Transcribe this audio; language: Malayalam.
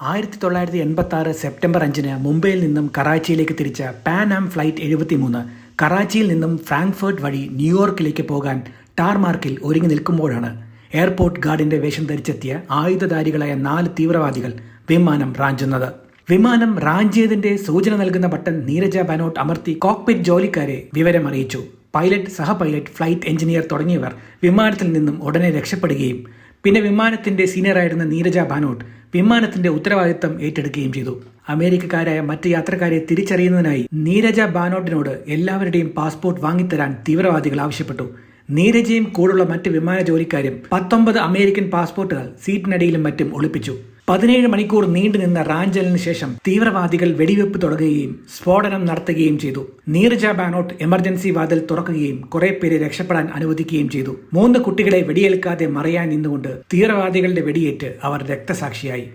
ആയിരത്തി തൊള്ളായിരത്തി എൺപത്തി ആറ് സെപ്റ്റംബർ അഞ്ചിന് മുംബൈയിൽ നിന്നും കറാച്ചിയിലേക്ക് തിരിച്ച പാൻ ആം ഫ്ലൈറ്റ് എഴുപത്തിമൂന്ന് കറാച്ചിയിൽ നിന്നും ഫ്രാങ്ക്ഫർട്ട് വഴി ന്യൂയോർക്കിലേക്ക് പോകാൻ ടാർമാർക്കിൽ ഒരുങ്ങി നിൽക്കുമ്പോഴാണ് എയർപോർട്ട് ഗാർഡിന്റെ വേഷം ധരിച്ചെത്തിയ ആയുധധാരികളായ നാല് തീവ്രവാദികൾ വിമാനം റാഞ്ചുന്നത്. വിമാനം റാഞ്ചിയതിന്റെ സൂചന നൽകുന്ന ബട്ടൺ നീരജ ബനോട്ട് അമർത്തി കോക്പിറ്റ് ജോലിക്കാരെ വിവരം അറിയിച്ചു. പൈലറ്റ് സഹപൈലറ്റ് ഫ്ലൈറ്റ് എഞ്ചിനീയർ തുടങ്ങിയവർ വിമാനത്തിൽ നിന്നും ഉടനെ രക്ഷപ്പെടുകയും പിന്നെ വിമാനത്തിന്റെ സീനിയറായിരുന്ന നീരജ ബാനോട്ട് വിമാനത്തിന്റെ ഉത്തരവാദിത്തം ഏറ്റെടുക്കുകയും ചെയ്തു. അമേരിക്കക്കാരായ മറ്റ് യാത്രക്കാരെ തിരിച്ചറിയുന്നതിനായി നീരജ ബാനോട്ടിനോട് എല്ലാവരുടെയും പാസ്പോർട്ട് വാങ്ങിത്തരാൻ തീവ്രവാദികൾ ആവശ്യപ്പെട്ടു. നീരജയും കൂടുള്ള മറ്റ് വിമാന ജോലിക്കാരും പത്തൊമ്പത് അമേരിക്കൻ പാസ്പോർട്ടുകൾ സീറ്റിനടിയിലും മറ്റും ഒളിപ്പിച്ചു. പതിനേഴ് മണിക്കൂർ നീണ്ടുനിന്ന റാഞ്ചലിന് ശേഷം തീവ്രവാദികൾ വെടിവെപ്പ് തുടങ്ങുകയും സ്ഫോടനം നടത്തുകയും ചെയ്തു. നീരജ ബാനോട്ട് എമർജൻസി വാതിൽ തുറക്കുകയും കുറെ പേരെ രക്ഷപ്പെടാൻ അനുവദിക്കുകയും ചെയ്തു. മൂന്ന് കുട്ടികളെ വെടിയേൽക്കാതെ മറയാൻ നിന്നുകൊണ്ട് തീവ്രവാദികളുടെ വെടിയേറ്റ് അവർ രക്തസാക്ഷിയായി.